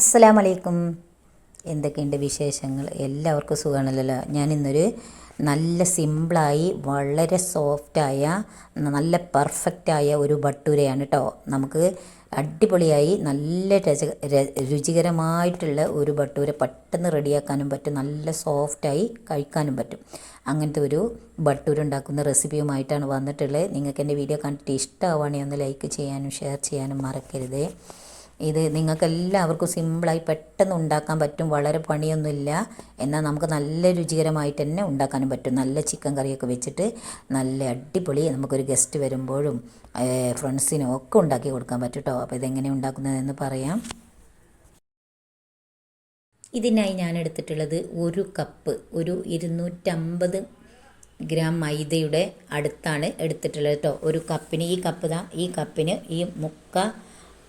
അസ്സലാമു അലൈക്കും എന്തൊക്കെയുണ്ട് വിശേഷങ്ങൾ? എല്ലാവർക്കും സുഖമാണല്ലോ ഞാൻ ഇന്നൊരു നല്ല സിമ്പിളായി വളരെ സോഫ്റ്റായ നല്ല പെർഫെക്റ്റായ ഒരു ഭട്ടൂരയാണ് കേട്ടോ നമുക്ക് അടിപൊളിയായി നല്ല രച രുചികരമായിട്ടുള്ള ഒരു ഭട്ടൂര പെട്ടെന്ന് റെഡിയാക്കാനും പറ്റും നല്ല സോഫ്റ്റായി കഴിക്കാനും പറ്റും. അങ്ങനത്തെ ഒരു ഭട്ടൂര ഉണ്ടാക്കുന്ന റെസിപ്പിയുമായിട്ടാണ് വന്നിട്ടുള്ളത്. നിങ്ങൾക്ക് എന്റെ വീഡിയോ കണ്ടിട്ട് ഇഷ്ടമാവുകയാണെങ്കിൽ ഒന്ന് ലൈക്ക് ചെയ്യാനും ഷെയർ ചെയ്യാനും മറക്കരുതേ. ഇത് നിങ്ങൾക്ക് എല്ലാവർക്കും സിമ്പിളായി പെട്ടെന്ന് ഉണ്ടാക്കാൻ പറ്റും വളരെ പണിയൊന്നുമില്ല. എന്നാൽ നമുക്ക് നല്ല രുചികരമായിട്ട് തന്നെ ഉണ്ടാക്കാനും പറ്റും. നല്ല ചിക്കൻ കറിയൊക്കെ വെച്ചിട്ട് നല്ല അടിപൊളി നമുക്കൊരു ഗസ്റ്റ് വരുമ്പോഴും ഫ്രണ്ട്സിനും ഒക്കെ ഉണ്ടാക്കി കൊടുക്കാൻ പറ്റും കേട്ടോ. അപ്പോൾ ഇതെങ്ങനെ ഉണ്ടാക്കുന്നതെന്ന് പറയാം. ഇതിനായി ഞാൻ എടുത്തിട്ടുള്ളത് ഒരു കപ്പ് ഒരു ഇരുന്നൂറ്റമ്പത് ഗ്രാം മൈദയുടെ അടുത്താണ് എടുത്തിട്ടുള്ളത് കേട്ടോ. ഒരു കപ്പിന് ഈ കപ്പ് ഈ കപ്പിന് ഈ മുക്ക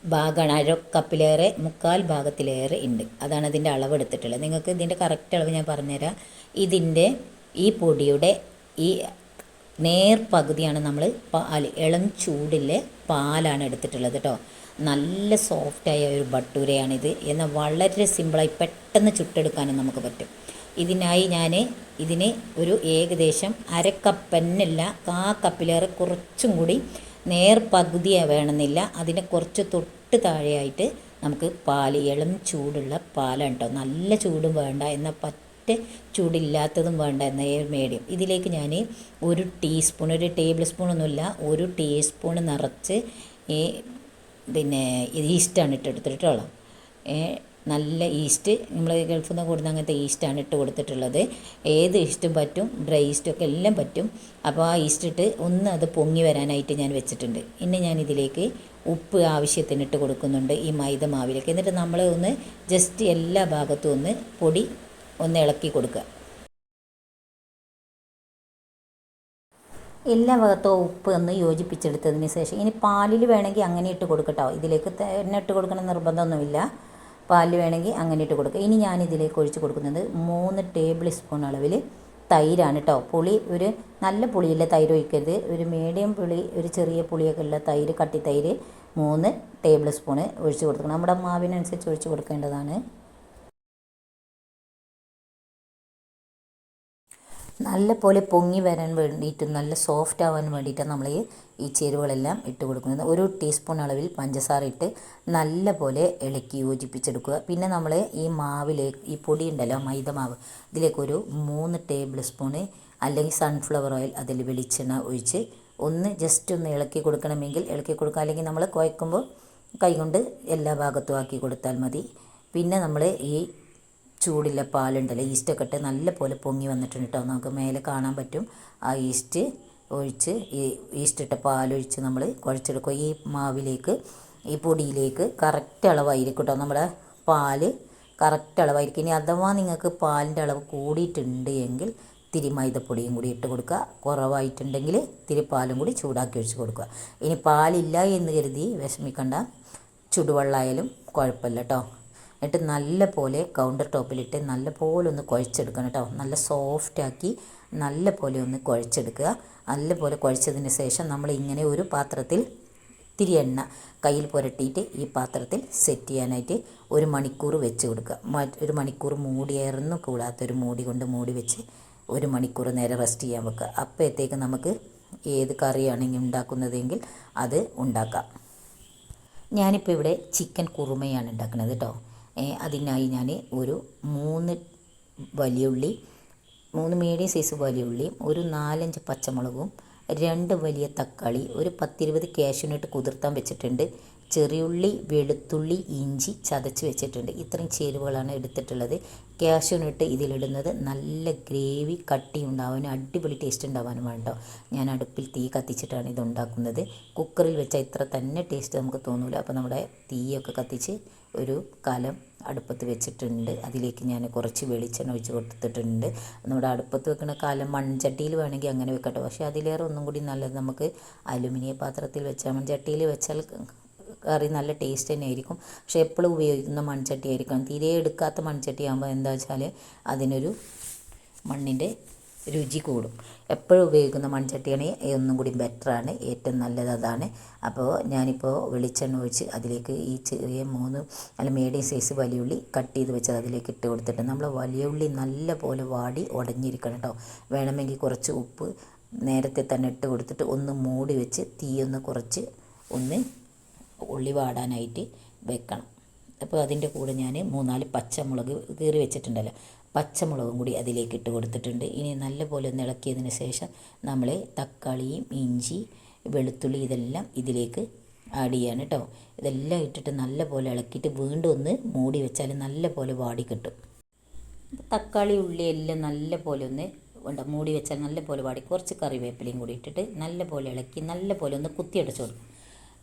ഭാഗമാണ്. അരക്കപ്പിലേറെ മുക്കാൽ ഭാഗത്തിലേറെ ഉണ്ട്. അതാണ് ഇതിന്റെ അളവ് എടുത്തിട്ടുള്ളത് നിങ്ങൾക്ക് ഇതിന്റെ കറക്റ്റ് അളവ് ഞാൻ പറഞ്ഞുതരാം. ഇതിന്റെ ഈ പൊടിയുടെ ഈ നേർ പകുതിയാണ് നമ്മൾ പാൽ ഇളം ചൂടിലെ പാലാണ് എടുത്തിട്ടുള്ളത് കേട്ടോ. നല്ല സോഫ്റ്റായ ഒരു ഭട്ടൂരയാണിത് എന്നാൽ വളരെ സിമ്പിളായി പെട്ടെന്ന് ചുട്ടെടുക്കാനും നമുക്ക് പറ്റും. ഇതിനായി ഞാൻ ഇതിന് ഒരു ഏകദേശം അരക്കപ്പെന്നല്ല കപ്പന്നല്ല കാ കപ്പിലേറെ കുറച്ചും കൂടി നേർ പകുതി വേണമെന്നില്ല. അതിന് കുറച്ച് തൊട്ട് താഴെയായിട്ട് നമുക്ക് പാൽ ഇളം ചൂടുള്ള പാലാണ് കേട്ടോ നല്ല ചൂടും വേണ്ട. എന്നാൽ പറ്റ ചൂടില്ലാത്തതും വേണ്ട എന്ന മീഡിയം ഇതിലേക്ക് ഞാൻ ഒരു ടീസ്പൂൺ ഒരു ടേബിൾ സ്പൂണൊന്നുമില്ല ഒരു ടീസ്പൂൺ നിറച്ച് ഈ പിന്നെ ഈസ്റ്റാണ് ഇട്ടെടുത്തിട്ടുള്ളത്. നല്ല ഈസ്റ്റ് നമ്മൾ ഗൾഫിൽ നിന്ന് കൊടുത്ത അങ്ങനത്തെ ഈസ്റ്റാണ് ഇട്ട് കൊടുത്തിട്ടുള്ളത്. ഏത് ഈസ്റ്റും പറ്റും ഡ്രൈ ഈസ്റ്റും ഒക്കെ എല്ലാം പറ്റും. അപ്പോൾ ആ ഈസ്റ്റ് ഇട്ട് ഒന്ന് അത് പൊങ്ങി വരാനായിട്ട് ഞാൻ വെച്ചിട്ടുണ്ട്. ഇനി ഞാൻ ഇതിലേക്ക് ഉപ്പ് ആവശ്യത്തിന് ഇട്ട് കൊടുക്കുന്നുണ്ട് ഈ മൈദ മാവിലേക്ക്. എന്നിട്ട് നമ്മൾ ഒന്ന് ജസ്റ്റ് എല്ലാ ഭാഗത്തും ഒന്ന് പൊടി ഒന്ന് ഇളക്കി കൊടുക്കുക. എല്ലാ ഭാഗത്തും ഉപ്പ് ഒന്ന് യോജിപ്പിച്ചെടുത്തതിന് ശേഷം ഇനി പാലിൽ വേണമെങ്കിൽ അങ്ങനെ ഇട്ട് കൊടുക്കട്ടോ. ഇതിലേക്ക് തന്നെ ഇട്ട് കൊടുക്കണം നിർബന്ധമൊന്നുമില്ല. പാലിൽ വേണമെങ്കിൽ അങ്ങനെ ഇട്ട് കൊടുക്കുക. ഇനി ഞാൻ ഇതിലേക്ക് ഒഴിച്ച് കൊടുക്കുന്നത് മൂന്ന് ടേബിൾ സ്പൂൺ അളവിൽ തൈരാണ് കേട്ടോ. പുളി ഒരു നല്ല പുളിയുള്ള തൈര് ഒഴിക്കരുത്. ഒരു മീഡിയം പുളി ഒരു ചെറിയ പുളിയൊക്കെ ഉള്ള തൈര് കട്ടി തൈര് മൂന്ന് ടേബിൾ സ്പൂണ് ഒഴിച്ച് കൊടുക്കണം. നമ്മുടെ മാവിനനുസരിച്ച് ഒഴിച്ച് കൊടുക്കേണ്ടതാണ്. നല്ല പോലെ പൊങ്ങി വരാൻ വേണ്ടിയിട്ട് നല്ല സോഫ്റ്റ് ആവാൻ വേണ്ടിയിട്ടാണ് നമ്മൾ ഈ ചേരുവകളെല്ലാം ഇട്ട് കൊടുക്കുന്നത്. ഒരു ടീസ്പൂൺ അളവിൽ പഞ്ചസാര ഇട്ട് നല്ല പോലെ ഇളക്കി യോജിപ്പിച്ചെടുക്കുക. പിന്നെ നമ്മൾ ഈ മാവിലേക്ക് ഈ പൊടി ഉണ്ടല്ലോ മൈദ മാവ് ഇതിലേക്ക് ഒരു മൂന്ന് ടേബിൾ സ്പൂണ് അല്ലെങ്കിൽ സൺഫ്ലവർ ഓയിൽ അതിൽ വെളിച്ചെണ്ണ ഒഴിച്ച് ഒന്ന് ജസ്റ്റ് ഒന്ന് ഇളക്കി കൊടുക്കണമെങ്കിൽ ഇളക്കി കൊടുക്കുക. അല്ലെങ്കിൽ നമ്മൾ കുഴക്കുമ്പോൾ കൈകൊണ്ട് എല്ലാ ഭാഗത്തും ആക്കി കൊടുത്താൽ മതി. പിന്നെ നമ്മൾ ഈ ചൂടിലെ പാലുണ്ടല്ലോ ഈസ്റ്റൊക്കെ ഇട്ട് നല്ല പോലെ പൊങ്ങി വന്നിട്ടുണ്ട് കേട്ടോ. നമുക്ക് മേലെ കാണാൻ പറ്റും. ആ ഈസ്റ്റ് ഒഴിച്ച് ഈ ഈസ്റ്റിട്ട പാലൊഴിച്ച് നമ്മൾ കുഴച്ചെടുക്കുക ഈ മാവിലേക്ക് ഈ പൊടിയിലേക്ക് കറക്റ്റ് അളവായിരിക്കും കേട്ടോ നമ്മുടെ പാൽ കറക്റ്റ് അളവായിരിക്കും. ഇനി അഥവാ നിങ്ങൾക്ക് പാലിന്റെ അളവ് കൂടിയിട്ടുണ്ട് എങ്കിൽ തിരി മൈദപ്പൊടിയും കൂടി ഇട്ട് കൊടുക്കുക. കുറവായിട്ടുണ്ടെങ്കിൽ തിരി പാലും കൂടി ചൂടാക്കി ഒഴിച്ച് കൊടുക്കുക. ഇനി പാലില്ല എന്ന് കരുതി വിഷമിക്കണ്ട. ചുടുവെള്ളമായാലും കുഴപ്പമില്ല കേട്ടോ. എന്നിട്ട് നല്ല പോലെ കൗണ്ടർ ടോപ്പിലിട്ട് നല്ല പോലെ ഒന്ന് കുഴച്ചെടുക്കണം കേട്ടോ. നല്ല സോഫ്റ്റാക്കി നല്ല പോലെ ഒന്ന് കുഴച്ചെടുക്കുക. നല്ലപോലെ കുഴച്ചതിന് ശേഷം നമ്മൾ ഇങ്ങനെ ഒരു പാത്രത്തിൽ ഇത്തിരി എണ്ണ കയ്യിൽ പുരട്ടിയിട്ട് ഈ പാത്രത്തിൽ സെറ്റ് ചെയ്യാനായിട്ട് ഒരു മണിക്കൂർ വെച്ച് കൊടുക്കുക. ഒരു മണിക്കൂർ മൂടിയായിരുന്നു കൂടാത്തൊരു മൂടി കൊണ്ട് മൂടി വെച്ച് ഒരു മണിക്കൂർ നേരെ റെസ്റ്റ് ചെയ്യാൻ വെക്കുക. അപ്പോഴത്തേക്ക് നമുക്ക് ഏത് കറിയാണെങ്കിൽ ഉണ്ടാക്കുന്നതെങ്കിൽ അത് ഉണ്ടാക്കാം. ഞാനിപ്പോൾ ഇവിടെ ചിക്കൻ കുറുമയാണ് ഉണ്ടാക്കുന്നത് കേട്ടോ. അതിനായി ഞാൻ ഒരു മൂന്ന് വലിയ ഉള്ളി മൂന്ന് മീഡിയം സൈസ് വലിയ ഉള്ളിയും ഒരു നാലഞ്ച് പച്ചമുളകും രണ്ട് വലിയ തക്കാളി ഒരു പത്തിരുപത് ക്യാഷ്യൂനിട്ട് കുതിർത്താൻ വെച്ചിട്ടുണ്ട്. ചെറിയുള്ളി വെളുത്തുള്ളി ഇഞ്ചി ചതച്ച് വെച്ചിട്ടുണ്ട്. ഇത്രയും ചേരുവകളാണ് എടുത്തിട്ടുള്ളത്. ക്യാഷ്യൂനിട്ട് ഇതിലിടുന്നത് നല്ല ഗ്രേവി കട്ടി ഉണ്ടാവാനും അടിപൊളി ടേസ്റ്റ് ഉണ്ടാവാനും വേണ്ടോ. ഞാൻ അടുപ്പിൽ തീ കത്തിച്ചിട്ടാണ് ഇത് ഉണ്ടാക്കുന്നത്. കുക്കറിൽ വെച്ചാൽ ഇത്ര തന്നെ ടേസ്റ്റ് നമുക്ക് തോന്നില്ല അപ്പോൾ നമ്മുടെ തീയൊക്കെ കത്തിച്ച് ഒരു കലം അടുപ്പത്ത് വെച്ചിട്ടുണ്ട്. അതിലേക്ക് ഞാൻ കുറച്ച് വെളിച്ചെണ്ണ ഒഴിച്ച് കൊടുത്തിട്ടുണ്ട്. നമ്മുടെ അടുപ്പത്ത് വെക്കുന്ന കാലം മൺചട്ടിയിൽ വേണമെങ്കിൽ അങ്ങനെ വെക്കട്ടെ. പക്ഷേ അതിലേറെ ഒന്നും കൂടി നല്ലത് നമുക്ക് അലുമിനിയ പാത്രത്തിൽ വെച്ചാൽ മൺചട്ടിയിൽ വെച്ചാൽ കറി നല്ല ടേസ്റ്റ് തന്നെ ആയിരിക്കും. പക്ഷേ എപ്പോഴും ഉപയോഗിക്കുന്ന മൺചട്ടി ആയിരിക്കും. തീരെ എടുക്കാത്ത മൺചട്ടി ആകുമ്പോൾ എന്താ വെച്ചാൽ അതിനൊരു മണ്ണിന്റെ രുചി കൂടും. എപ്പോഴും ഉപയോഗിക്കുന്ന മൺചട്ടിയാണ് ഒന്നും കൂടി ബെറ്ററാണ്. ഏറ്റവും നല്ലത് അതാണ്. അപ്പോൾ ഞാനിപ്പോൾ വെളിച്ചെണ്ണ ഒഴിച്ച് അതിലേക്ക് ഈ ചെറിയ മൂന്ന് അല്ല മീഡിയം സൈസ് വലിയ ഉള്ളി കട്ട് ചെയ്ത് വെച്ചത് അതിലേക്ക് ഇട്ട് കൊടുത്തിട്ട് നമ്മൾ വലിയ ഉള്ളി നല്ല പോലെ വാടി ഉടഞ്ഞിരിക്കണം കേട്ടോ വേണമെങ്കിൽ കുറച്ച് ഉപ്പ് നേരത്തെ തന്നെ ഇട്ട് കൊടുത്തിട്ട് ഒന്ന് മൂടി വെച്ച് തീയൊന്ന് കുറച്ച് ഒന്ന് ഉള്ളി വാടാനായിട്ട് വെക്കണം. അപ്പോൾ അതിന്റെ കൂടെ ഞാൻ മൂന്നാൽ പച്ചമുളക് കീറി വെച്ചിട്ടുണ്ടല്ലോ. പച്ചമുളകും കൂടി അതിലേക്ക് ഇട്ട് കൊടുത്തിട്ടുണ്ട്. ഇനി നല്ലപോലെ ഒന്ന് ഇളക്കിയതിന് ശേഷം നമ്മൾ തക്കാളിയും ഇഞ്ചി വെളുത്തുള്ളി ഇതെല്ലാം ഇതിലേക്ക് ആഡ് ചെയ്യാണ് കേട്ടോ ഇതെല്ലാം ഇട്ടിട്ട് നല്ലപോലെ ഇളക്കിയിട്ട് വീണ്ടും ഒന്ന് മൂടി വെച്ചാൽ നല്ലപോലെ വാടി കിട്ടും. തക്കാളി ഉള്ളി എല്ലാം നല്ലപോലെ ഒന്ന് ഉണ്ട് മൂടി വെച്ചാൽ നല്ലപോലെ വാടി. കുറച്ച് കറിവേപ്പിലയും കൂടി ഇട്ടിട്ട് നല്ലപോലെ ഇളക്കി നല്ലപോലെ ഒന്ന് കുത്തിയടച്ചു കൊടുക്കും.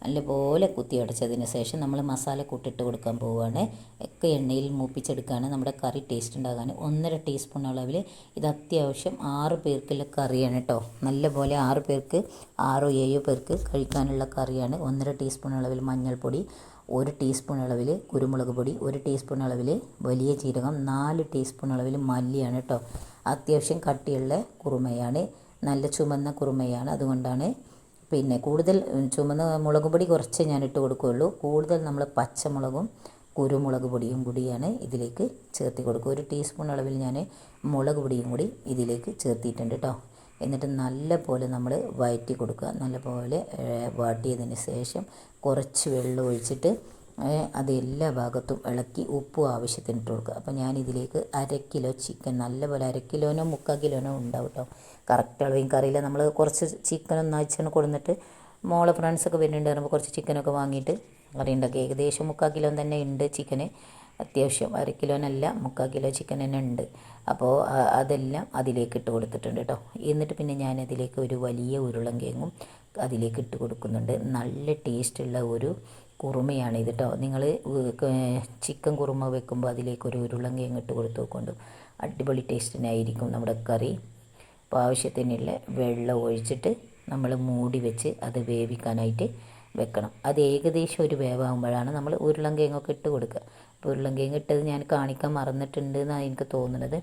നല്ലപോലെ കുത്തി അടച്ചതിന് ശേഷം നമ്മൾ മസാല കൂട്ടിട്ട് കൊടുക്കാൻ പോവുകയാണ്. ഒക്കെ എണ്ണയിൽ മൂപ്പിച്ചെടുക്കുകയാണ് നമ്മുടെ കറി ടേസ്റ്റ് ഉണ്ടാകാൻ ഒന്നര ടീസ്പൂൺ അളവിൽ ഇത് അത്യാവശ്യം ആറ് പേർക്കുള്ള കറിയാണ് കേട്ടോ നല്ലപോലെ ആറ് പേർക്ക് ആറോ ഏഴോ പേർക്ക് കഴിക്കാനുള്ള കറിയാണ്. ഒന്നര ടീസ്പൂൺ അളവിൽ മഞ്ഞൾപ്പൊടി ഒരു ടീസ്പൂൺ അളവിൽ കുരുമുളക് പൊടി ഒരു ടീസ്പൂൺ അളവിൽ വലിയ ജീരകം നാല് ടീസ്പൂൺ അളവിൽ മല്ലിയാണ് കേട്ടോ അത്യാവശ്യം കട്ടിയുള്ള കുറുമയാണ്. നല്ല ചുമന്ന കുറുമയാണ്. അതുകൊണ്ടാണ് പിന്നെ കൂടുതൽ ചുമന്ന മുളക് പൊടി കുറച്ച് ഞാൻ ഇട്ട് കൊടുക്കുകയുള്ളൂ. കൂടുതൽ നമ്മൾ പച്ചമുളകും കുരുമുളക് പൊടിയും കൂടിയാണ് ഇതിലേക്ക് ചേർത്തി കൊടുക്കുക. ഒരു ടീസ്പൂൺ അളവിൽ ഞാൻ മുളക് പൊടിയും കൂടി ഇതിലേക്ക് ചേർത്തിയിട്ടുണ്ട് കേട്ടോ. എന്നിട്ട് നല്ല പോലെ നമ്മൾ വയറ്റി കൊടുക്കുക. നല്ല പോലെ വാട്ടിയതിന് ശേഷം കുറച്ച് വെള്ളം ഒഴിച്ചിട്ട് അത് എല്ലാ ഭാഗത്തും ഇളക്കി ഉപ്പും ആവശ്യത്തിന് ഇട്ട് കൊടുക്കുക. അപ്പോൾ ഞാൻ ഇതിലേക്ക് അര കിലോ ചിക്കൻ നല്ലപോലെ അര കിലോനോ മുക്കാൽ കിലോനോ ഉണ്ടാവും കേട്ടോ. കറക്റ്റ് അളവ് എനിക്കറിയില്ല. നമ്മൾ കുറച്ച് ചിക്കൻ ഒന്നാഴ്ചയാണ് കൊടുത്തിട്ട് മോളെ ഫ്രണ്ട്സൊക്കെ വരുന്നുണ്ട് പറയുമ്പോൾ കുറച്ച് ചിക്കനൊക്കെ വാങ്ങിയിട്ട് കറി ഉണ്ടാക്കി ഏകദേശം മുക്കാൽ കിലോ തന്നെ ഉണ്ട് ചിക്കന് അത്യാവശ്യം അര കിലോനല്ല മുക്കാൽ കിലോ ചിക്കൻ തന്നെ ഉണ്ട്. അപ്പോൾ അതെല്ലാം അതിലേക്ക് ഇട്ട് കൊടുത്തിട്ടുണ്ട് കേട്ടോ. എന്നിട്ട് പിന്നെ ഞാൻ അതിലേക്ക് ഒരു വലിയ ഉരുളങ്കിഴങ്ങും അതിലേക്ക് ഇട്ട് കൊടുക്കുന്നുണ്ട്. നല്ല ടേസ്റ്റുള്ള ഒരു കുറുമയാണ് ഇത് കേട്ടോ നിങ്ങൾ ചിക്കൻ കുറുമ വെക്കുമ്പോൾ അതിലേക്ക് ഒരു ഉരുളങ്കിഴങ്ങ് ഇട്ട് കൊടുത്തു നോക്കൊണ്ട്. അടിപൊളി ടേസ്റ്റിനായിരിക്കും നമ്മുടെ കറി. അപ്പോൾ ആവശ്യത്തിനുള്ള വെള്ളം ഒഴിച്ചിട്ട് നമ്മൾ മൂടി വെച്ച് അത് വേവിക്കാനായിട്ട് വെക്കണം. അത് ഏകദേശം ഒരു വേവാകുമ്പോഴാണ് നമ്മൾ ഉരുളങ്കിഴങ്ങൊക്കെ ഇട്ട് കൊടുക്കുക. അപ്പോൾ ഉരുളങ്കിഴങ്ങ് ഇട്ടത് ഞാൻ കാണിക്കാൻ മറന്നിട്ടുണ്ട് എന്നാണ് എനിക്ക് തോന്നുന്നത്.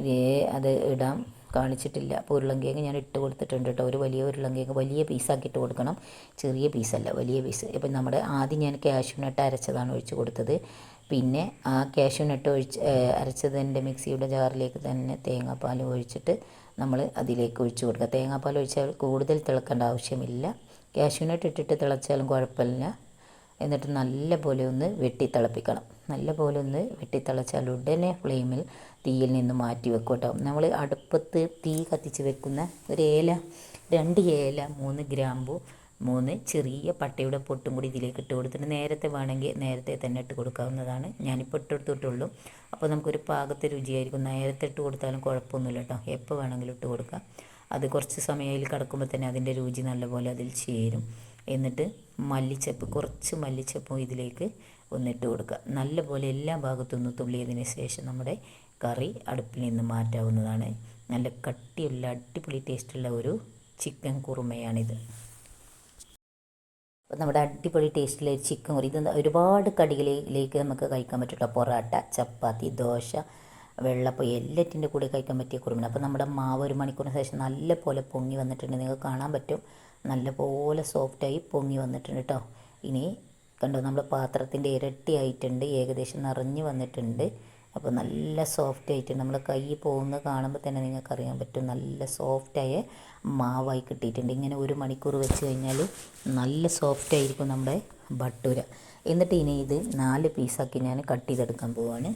ഇതേ അത് ഇടാം കാണിച്ചിട്ടില്ല. അപ്പോൾ ഉരുളങ്കിഴങ്ങ് ഞാൻ ഇട്ട് കൊടുത്തിട്ടുണ്ട് കേട്ടോ. ഒരു വലിയ ഉരുളങ്കിഴങ്ങ് വലിയ പീസാക്കി ഇട്ട് കൊടുക്കണം. ചെറിയ പീസല്ല വലിയ പീസ് ഇപ്പം നമ്മുടെ ആദ്യം ഞാൻ ക്യാഷ്യൂനട്ട് അരച്ചതാണ് ഒഴിച്ച് കൊടുത്തത്. പിന്നെ ആ ക്യാഷ്യൂനട്ട് ഒഴിച്ച് അരച്ചതിന്റെ മിക്സിയുടെ ജാറിലേക്ക് തന്നെ തേങ്ങാപ്പാൽ ഒഴിച്ചിട്ട് നമ്മൾ അതിലേക്ക് ഒഴിച്ച് കൊടുക്കുക. തേങ്ങാപ്പാൽ ഒഴിച്ചാൽ കൂടുതൽ തിളക്കേണ്ട ആവശ്യമില്ല. ക്യാഷ്യൂനട്ട് ഇട്ടിട്ട് തിളച്ചാലും കുഴപ്പമില്ല. എന്നിട്ട് നല്ല പോലെ ഒന്ന് വെട്ടി തിളപ്പിക്കണം നല്ല പോലെ ഒന്ന് വെട്ടി തിളച്ചാൽ ഉടനെ ഫ്ലെയിമിൽ തീയിൽ നിന്ന് മാറ്റി വെക്കും കേട്ടോ. നമ്മൾ അടുപ്പത്ത് തീ കത്തിച്ച് വെക്കുന്ന ഒരു ഏല രണ്ട് ഏല മൂന്ന് ഗ്രാമ്പു മൂന്ന് ചെറിയ പട്ടയുടെ പൊട്ടും കൂടി ഇതിലേക്ക് ഇട്ട് കൊടുത്തിട്ട് നേരത്തെ വേണമെങ്കിൽ നേരത്തെ തന്നെ ഇട്ട് കൊടുക്കാവുന്നതാണ്. ഞാനിപ്പോൾ ഇട്ട് കൊടുത്തിട്ടുള്ളൂ. അപ്പോൾ നമുക്കൊരു പാകത്തെ രുചിയായിരിക്കും. നേരത്തെ ഇട്ട് കൊടുത്താലും കുഴപ്പമൊന്നുമില്ല കേട്ടോ. എപ്പോൾ വേണമെങ്കിലും ഇട്ട് കൊടുക്കാം. അത് കുറച്ച് സമയത്തിൽ കിടക്കുമ്പോൾ തന്നെ അതിന്റെ രുചി നല്ലപോലെ അതിൽ ചേരും. എന്നിട്ട് മല്ലിച്ചപ്പ് കുറച്ച് മല്ലിച്ചപ്പും ഇതിലേക്ക് ഒന്നിട്ട് കൊടുക്കുക. നല്ലപോലെ എല്ലാ ഭാഗത്തും ഒന്ന് തുള്ളിയതിന് ശേഷം നമ്മുടെ കറി അടുപ്പിൽ നിന്ന് മാറ്റാവുന്നതാണ്. നല്ല കട്ടിയുള്ള അടിപൊളി ടേസ്റ്റുള്ള ഒരു ചിക്കൻ കുറുമയാണിത്. നമ്മുടെ അടിപൊളി ടേസ്റ്റിലെ ചിക്കൻ കറി ഇത് ഒരുപാട് കടികളിലേക്ക് നമുക്ക് കഴിക്കാൻ പറ്റും പൊറോട്ട ചപ്പാത്തി ദോശ വെള്ളപ്പം എല്ലാറ്റിന്റെ കൂടെ കഴിക്കാൻ പറ്റിയ കുറുമിന് അപ്പോൾ നമ്മുടെ മാവ് ഒരു മണിക്കൂറിന് ശേഷം നല്ല പോലെ പൊങ്ങി വന്നിട്ടുണ്ട്. നിങ്ങൾക്ക് കാണാൻ പറ്റും. നല്ല പോലെ സോഫ്റ്റായി പൊങ്ങി വന്നിട്ടുണ്ട് കേട്ടോ ഇനി കണ്ടോ നമ്മുടെ പാത്രത്തിന്റെ ഇരട്ടി ആയിട്ടുണ്ട്. ഏകദേശം നിറഞ്ഞു വന്നിട്ടുണ്ട്. അപ്പോൾ നല്ല സോഫ്റ്റ് ആയിട്ട് നമ്മൾ കൈ പോകുന്ന കാണുമ്പോൾ തന്നെ നിങ്ങൾക്ക് അറിയാൻ പറ്റും. നല്ല സോഫ്റ്റായ മാവായി കിട്ടിയിട്ടുണ്ട്. ഇങ്ങനെ ഒരു മണിക്കൂർ വെച്ച് കഴിഞ്ഞാൽ നല്ല സോഫ്റ്റ് ആയിരിക്കും നമ്മുടെ ഭട്ടൂര എന്നിട്ട് ഇനി ഇത് നാല് പീസാക്കി ഞാൻ കട്ട് ചെയ്തെടുക്കാൻ പോവാണ്.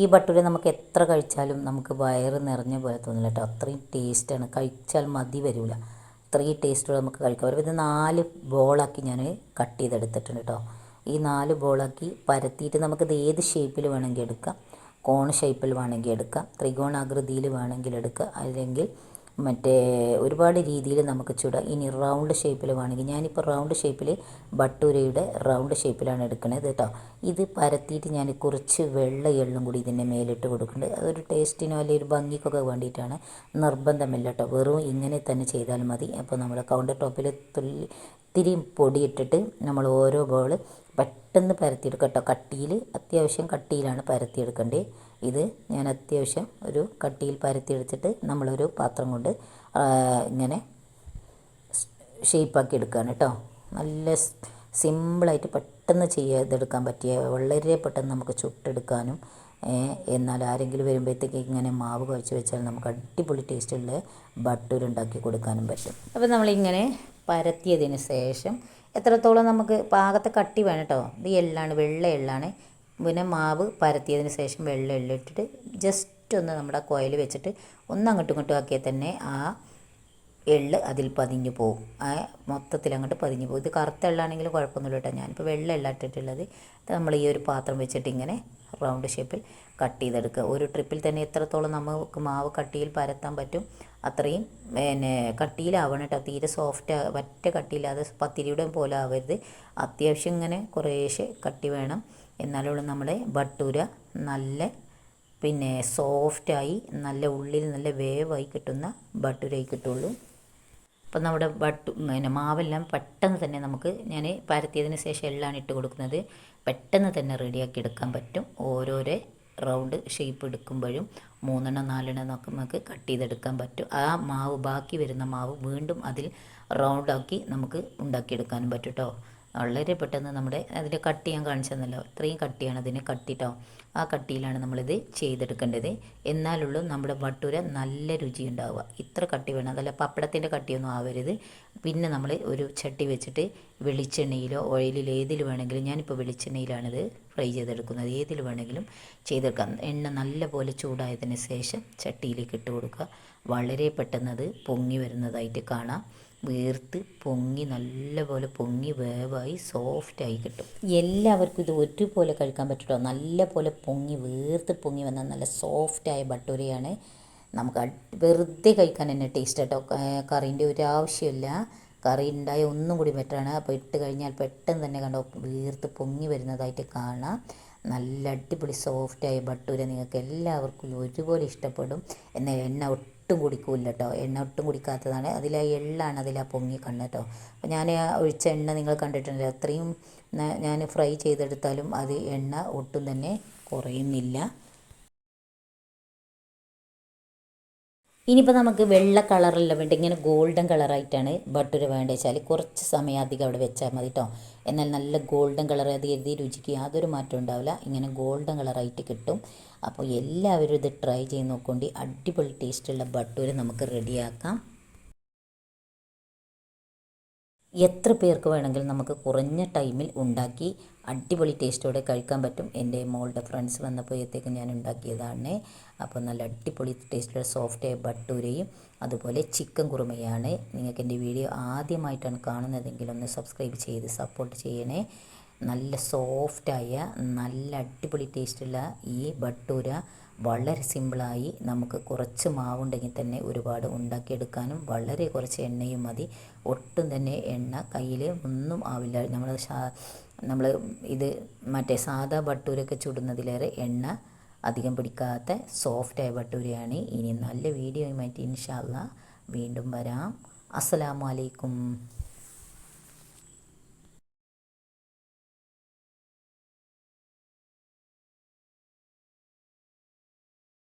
ഈ ഭട്ടൂര നമുക്ക് എത്ര കഴിച്ചാലും നമുക്ക് വയറ് നിറഞ്ഞ പോലെ തോന്നില്ല കേട്ടോ. അത്രയും ടേസ്റ്റാണ് കഴിച്ചാൽ മതി വരില്ല അത്രയും ടേസ്റ്റോടെ നമുക്ക് കഴിക്കാം. ഇത് നാല് ബോളാക്കി ഞാൻ കട്ട് ചെയ്തെടുത്തിട്ടുണ്ട് കേട്ടോ. ഈ നാല് ബോളാക്കി പരത്തിയിട്ട് നമുക്കിത് ഏത് ഷേപ്പിൽ വേണമെങ്കിൽ എടുക്കാം? കോൺ ഷേപ്പിൽ വേണമെങ്കിൽ എടുക്കാം. ത്രികോണാകൃതിയിൽ വേണമെങ്കിൽ എടുക്കുക അല്ലെങ്കിൽ മറ്റേ ഒരുപാട് രീതിയിൽ നമുക്ക് ചുടാം. ഇനി റൗണ്ട് ഷേപ്പിൽ വേണമെങ്കിൽ ഞാനിപ്പോൾ റൗണ്ട് ഷേപ്പിൽ ബട്ടൂരയുടെ റൗണ്ട് ഷേപ്പിലാണ് എടുക്കുന്നത് കേട്ടോ ഇത് പരത്തിയിട്ട് ഞാൻ കുറച്ച് വെള്ള എള്ളും കൂടി ഇതിന്റെ മേലിട്ട് കൊടുക്കുന്നുണ്ട് അതൊരു ടേസ്റ്റിനോ അല്ലെങ്കിൽ ഒരു ഭംഗിക്കൊക്കെ വേണ്ടിയിട്ടാണ്. നിർബന്ധമില്ല കേട്ടോ വെറും ഇങ്ങനെ തന്നെ ചെയ്താൽ മതി. അപ്പോൾ നമ്മൾ കൗണ്ടർ ടോപ്പിൽ തുള്ളി ഇത്തിരി പൊടിയിട്ടിട്ട് നമ്മൾ ഓരോ ബോൾ പെട്ടെന്ന് പരത്തിയെടുക്കുക കേട്ടോ കട്ടിയിൽ അത്യാവശ്യം കട്ടിയിലാണ് പരത്തിയെടുക്കേണ്ടത് ഇത് ഞാൻ അത്യാവശ്യം ഒരു കട്ടിയിൽ പരത്തിയെടുത്തിട്ട് നമ്മളൊരു പാത്രം കൊണ്ട് ഇങ്ങനെ ഷേപ്പാക്കി എടുക്കുകയാണ് കേട്ടോ. നല്ല സിമ്പിളായിട്ട് പെട്ടെന്ന് ചെയ്തെടുക്കാൻ പറ്റിയ വളരെ പെട്ടെന്ന് നമുക്ക് ചുട്ടെടുക്കാനും എന്നാൽ ആരെങ്കിലും വരുമ്പോഴത്തേക്ക് ഇങ്ങനെ മാവ് കുഴച്ച് വെച്ചാൽ നമുക്ക് അടിപൊളി ടേസ്റ്റുള്ള ബട്ടൂർ ഉണ്ടാക്കി കൊടുക്കാനും പറ്റും. അപ്പോൾ നമ്മളിങ്ങനെ പരത്തിയതിന് ശേഷം എത്രത്തോളം നമുക്ക് പാകത്തെ കട്ടി വേണം കേട്ടോ. ഇത് എള്ളാണ് വെള്ള എള്ളാണ്. പിന്നെ മാവ് പരത്തിയതിന് ശേഷം വെള്ള എള്ളിട്ടിട്ട് ജസ്റ്റ് ഒന്ന് നമ്മുടെ കോയിൽ വെച്ചിട്ട് ഒന്ന് അങ്ങോട്ടും ഇങ്ങോട്ടും ആക്കിയാൽ തന്നെ ആ എള്ള് അതിൽ പതിഞ്ഞു പോകും മൊത്തത്തിൽ അങ്ങോട്ട് പതിഞ്ഞു പോകും ഇത് കറുത്ത എള്ളാണെങ്കിലും കുഴപ്പമൊന്നുമില്ല കേട്ടോ. ഞാനിപ്പോൾ വെള്ള എള്ള ഇട്ടിട്ടുള്ളത്. നമ്മൾ ഈ ഒരു പാത്രം വെച്ചിട്ട് ഇങ്ങനെ റൗണ്ട് ഷേപ്പിൽ കട്ട് ചെയ്തെടുക്കുക. ഒരു ട്രിപ്പിൽ തന്നെ എത്രത്തോളം നമുക്ക് മാവ് കട്ടിയിൽ പരത്താൻ പറ്റും അത്രയും പിന്നെ കട്ടിയിലാവണം കേട്ടോ. തീരെ സോഫ്റ്റ് പറ്റ കട്ടിയില്ലാതെ പത്തിരിയുടെ പോലെ ആവരുത്. അത്യാവശ്യം ഇങ്ങനെ കുറേശ്ശെ കട്ടി വേണം. എന്നാലുള്ള നമ്മുടെ ബട്ടൂര നല്ല പിന്നെ സോഫ്റ്റായി നല്ല ഉള്ളിൽ നല്ല വേവായി കിട്ടുന്ന ബട്ടൂരായി കിട്ടുള്ളൂ. അപ്പം നമ്മുടെ വട്ടു പിന്നെ മാവെല്ലാം പെട്ടെന്ന് തന്നെ നമുക്ക് ഞാൻ പരത്തിയതിന് ശേഷം എല്ലാം ഇട്ട് കൊടുക്കുന്നത് പെട്ടെന്ന് തന്നെ റെഡിയാക്കി എടുക്കാൻ പറ്റും. ഓരോരോ റൗണ്ട് ഷേപ്പ് എടുക്കുമ്പോഴും മൂന്നെണ്ണം നാലെണ്ണം ഒക്കെ നമുക്ക് കട്ട് ചെയ്തെടുക്കാൻ പറ്റും. ആ മാവ് ബാക്കി വരുന്ന മാവ് വീണ്ടും അതിൽ റൗണ്ടാക്കി നമുക്ക് ഉണ്ടാക്കിയെടുക്കാനും പറ്റും കേട്ടോ വളരെ പെട്ടെന്ന് നമ്മുടെ അതിന്റെ കട്ട് ഞാൻ കാണിച്ചതെന്നല്ലോ ഇത്രയും കട്ടിയാണ് അതിന് കട്ടിട്ടോ ആ കട്ടിയിലാണ് നമ്മളിത് ചെയ്തെടുക്കേണ്ടത്. എന്നാലുള്ളൂ നമ്മുടെ വട്ടൂര നല്ല രുചി ഉണ്ടാവുക ഇത്ര കട്ടി വേണം. അതല്ല പപ്പടത്തിന്റെ കട്ടിയൊന്നും ആവരുത്. പിന്നെ നമ്മൾ ഒരു ചട്ടി വെച്ചിട്ട് വെളിച്ചെണ്ണയിലോ ഓയിലിലോ ഏതിൽ വേണമെങ്കിലും ഞാനിപ്പോൾ വെളിച്ചെണ്ണയിലാണിത് ഫ്രൈ ചെയ്തെടുക്കുന്നത്. ഏതിൽ വേണമെങ്കിലും ചെയ്തെടുക്കാം. എണ്ണ നല്ല പോലെ ചൂടായതിന് ശേഷം ചട്ടിയിലേക്ക് ഇട്ട് കൊടുക്കുക. വളരെ പെട്ടെന്ന് അത് പൊങ്ങി വരുന്നതായിട്ട് കാണാം. വീർത്ത് പൊങ്ങി നല്ലപോലെ പൊങ്ങി വേവായി സോഫ്റ്റായി കിട്ടും. എല്ലാവർക്കും ഇത് ഒരുപോലെ കഴിക്കാൻ പറ്റുമോ നല്ല പോലെ പൊങ്ങി വീർത്ത് പൊങ്ങി വന്ന നല്ല സോഫ്റ്റായ ബട്ടൂരയാണ്. നമുക്ക് വെറുതെ കഴിക്കാൻ തന്നെ ടേസ്റ്റ് കേട്ടോ കറീന്റെ ഒരു ആവശ്യമില്ല. കറി ഉണ്ടായ ഒന്നും കൂടി ബെറ്ററാണ് അപ്പോൾ ഇട്ട് കഴിഞ്ഞാൽ പെട്ടെന്ന് തന്നെ കണ്ടോ വീർത്ത് പൊങ്ങി വരുന്നതായിട്ട് കാണാം. നല്ല അടിപൊളി സോഫ്റ്റായ ബട്ടൂര നിങ്ങൾക്ക് എല്ലാവർക്കും ഒരുപോലെ ഇഷ്ടപ്പെടും. എന്നാൽ എണ്ണ ഒട്ടും കുടിക്കൂല കേട്ടോ എണ്ണ ഒട്ടും കുടിക്കാത്തതാണ്. അതിലെ എള്ളാണ് അതിൽ ആ പൊങ്ങി കണ്ണ് കേട്ടോ അപ്പോൾ ഞാൻ ഒഴിച്ച എണ്ണ നിങ്ങൾ കണ്ടിട്ടുണ്ടല്ലോ അത്രയും ഞാൻ ഫ്രൈ ചെയ്തെടുത്താലും അത് എണ്ണ ഒട്ടും തന്നെ കുറയുന്നില്ല. ഇനിയിപ്പോൾ നമുക്ക് വെള്ള കളറല്ല വേണ്ട? ഇങ്ങനെ ഗോൾഡൻ കളറായിട്ടാണ് ബട്ടർ വേണ്ടത് വെച്ചാൽ കുറച്ച് സമയം അധികം അവിടെ വെച്ചാൽ മതി കേട്ടോ എന്നാൽ നല്ല ഗോൾഡൻ കളർ അത് എഴുതി രുചിക്ക് യാതൊരു മാറ്റം ഉണ്ടാവില്ല. ഇങ്ങനെ ഗോൾഡൻ കളറായിട്ട് കിട്ടും. അപ്പോൾ എല്ലാവരും ഇത് ട്രൈ ചെയ്ത് നോക്കൊണ്ട്. അടിപൊളി ടേസ്റ്റുള്ള ബട്ടൂര് നമുക്ക് റെഡിയാക്കാം. എത്ര പേർക്ക് വേണമെങ്കിലും നമുക്ക് കുറഞ്ഞ ടൈമിൽ ഉണ്ടാക്കി അടിപൊളി ടേസ്റ്റോടെ കഴിക്കാൻ പറ്റും. എന്റെ മോളുടെ ഫ്രണ്ട്സ് വന്നപ്പോഴത്തേക്കും ഞാൻ ഉണ്ടാക്കിയതാണ്. അപ്പോൾ നല്ല അടിപൊളി ടേസ്റ്റുള്ള സോഫ്റ്റ് ബട്ടൂരയും അതുപോലെ ചിക്കൻ കുറുമയാണ്. നിങ്ങൾക്ക് എന്റെ വീഡിയോ ആദ്യമായിട്ടാണ് കാണുന്നതെങ്കിൽ ഒന്ന് സബ്സ്ക്രൈബ് ചെയ്ത് സപ്പോർട്ട് ചെയ്യണേ. നല്ല സോഫ്റ്റായ നല്ല അടിപൊളി ടേസ്റ്റുള്ള ഈ ബട്ടൂര വളരെ സിമ്പിളായി നമുക്ക് കുറച്ച് മാവുണ്ടെങ്കിൽ തന്നെ ഒരുപാട് ഉണ്ടാക്കിയെടുക്കാനും വളരെ കുറച്ച് എണ്ണയും മതി. ഒട്ടും തന്നെ എണ്ണ കയ്യിൽ ഒന്നും ആവില്ല. നമ്മൾ നമ്മൾ ഇത് മറ്റേ സാധാ ബട്ടൂരൊക്കെ ചുടുന്നതിലേറെ എണ്ണ അധികം പിടിക്കാത്ത സോഫ്റ്റായ ബട്ടൂരയാണ്. ഇനി നല്ല വീഡിയോയുമായിട്ട് ഇൻഷാല്ല വീണ്ടും വരാം. അസ്സലാമു അലൈക്കും.